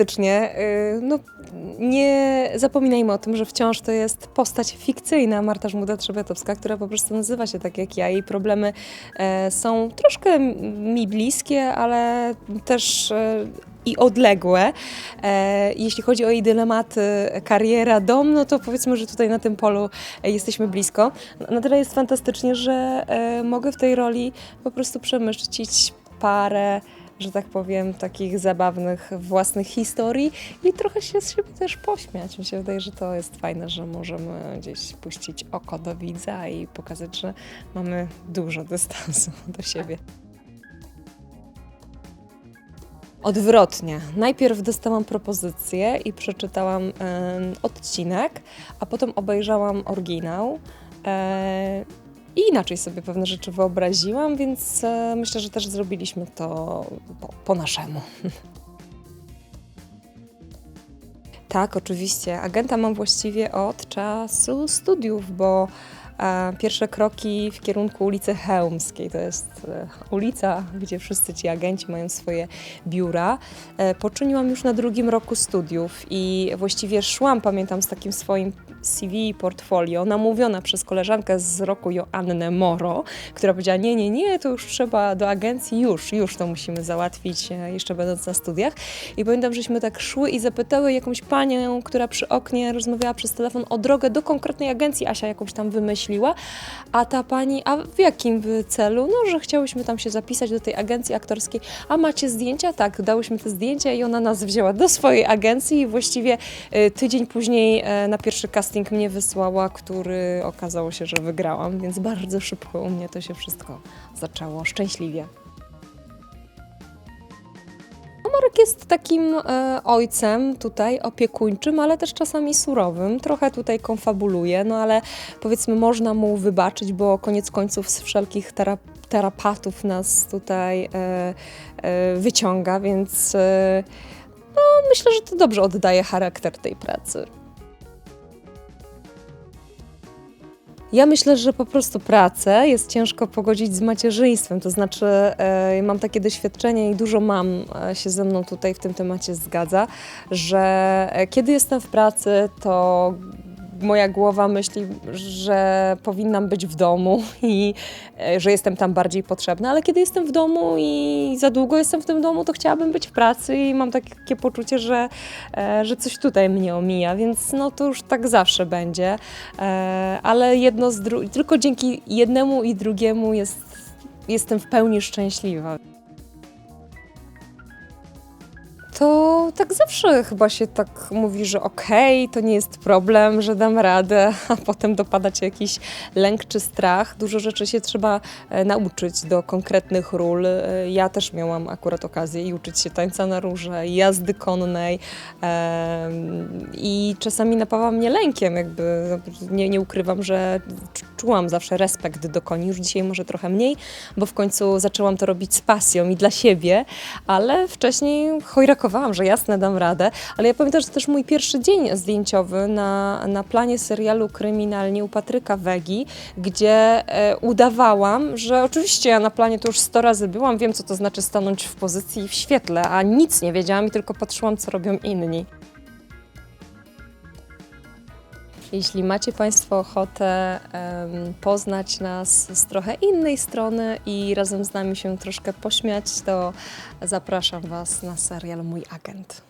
fantastycznie. Y, No, nie zapominajmy o tym, że wciąż to jest postać fikcyjna Marta Żmuda-Trzebiatowska, która po prostu nazywa się tak jak ja. Jej problemy e, są troszkę mi bliskie, ale też e, i odległe. E, Jeśli chodzi o jej dylematy kariera, dom, no to powiedzmy, że tutaj na tym polu jesteśmy blisko. Na tyle jest fantastycznie, że mogę w tej roli po prostu przemyśleć parę że tak powiem, takich zabawnych własnych historii i trochę się z siebie też pośmiać. Mi się wydaje, że to jest fajne, że możemy gdzieś puścić oko do widza i pokazać, że mamy dużo dystansu do siebie. Odwrotnie. Najpierw dostałam propozycję i przeczytałam em, odcinek, a potem obejrzałam oryginał. E, I inaczej sobie pewne rzeczy wyobraziłam, więc e, myślę, że też zrobiliśmy to po, po naszemu. Tak, oczywiście. Agenta mam właściwie od czasu studiów, bo e, pierwsze kroki w kierunku ulicy Chełmskiej, to jest e, ulica, gdzie wszyscy ci agenci mają swoje biura, e, poczyniłam już na drugim roku studiów i właściwie szłam, pamiętam, z takim swoim CV i portfolio, namówiona przez koleżankę z roku Joannę Moro, która powiedziała, nie, nie, nie, to już trzeba do agencji, już, już to musimy załatwić, e, jeszcze będąc na studiach. I pamiętam, żeśmy tak szły i zapytały jakąś panią, która przy oknie rozmawiała przez telefon o drogę do konkretnej agencji, Asia jakąś tam wymyśliła, a ta pani, a w jakim celu? No, że chciałyśmy tam się zapisać do tej agencji aktorskiej, a macie zdjęcia? Tak, dałyśmy te zdjęcia i ona nas wzięła do swojej agencji i właściwie e, tydzień później e, na pierwszy casting mnie wysłała, który okazało się, że wygrałam, więc bardzo szybko u mnie to się wszystko zaczęło szczęśliwie. Jest takim e, ojcem tutaj opiekuńczym, ale też czasami surowym. Trochę tutaj konfabuluje, no ale powiedzmy można mu wybaczyć, bo koniec końców z wszelkich tera- terapatów nas tutaj e, e, wyciąga, więc e, no, myślę, że to dobrze oddaje charakter tej pracy. Ja myślę, że po prostu pracę jest ciężko pogodzić z macierzyństwem. To znaczy, e, mam takie doświadczenie i dużo mam e, się ze mną tutaj w tym temacie zgadza, że e, kiedy jestem w pracy, to moja głowa myśli, że powinnam być w domu i e, że jestem tam bardziej potrzebna, ale kiedy jestem w domu i za długo jestem w tym domu, to chciałabym być w pracy i mam takie poczucie, że, e, że coś tutaj mnie omija, więc no to już tak zawsze będzie, E, ale jedno z dru- tylko dzięki jednemu i drugiemu jest, jestem w pełni szczęśliwa. To tak zawsze chyba się tak mówi, że okej, to nie jest problem, że dam radę, a potem dopada cię jakiś lęk czy strach. Dużo rzeczy się trzeba e, nauczyć do konkretnych ról. E, Ja też miałam akurat okazję i uczyć się tańca na róże, jazdy konnej i czasami napawa mnie lękiem, jakby nie, nie ukrywam, że czu- czułam zawsze respekt do koni, już dzisiaj może trochę mniej, bo w końcu zaczęłam to robić z pasją i dla siebie, ale wcześniej chojrakowałam, że jasne, dam radę. Ale ja pamiętam, że też mój pierwszy dzień zdjęciowy na, na planie serialu Kryminalnie u Patryka Wegi, gdzie e, udawałam, że oczywiście ja na planie to już 100 razy byłam, wiem co to znaczy stanąć w pozycji w świetle, a nic nie wiedziałam i tylko patrzyłam, co robią inni. Jeśli macie Państwo ochotę poznać nas z trochę innej strony i razem z nami się troszkę pośmiać, to zapraszam Was na serial Mój Agent.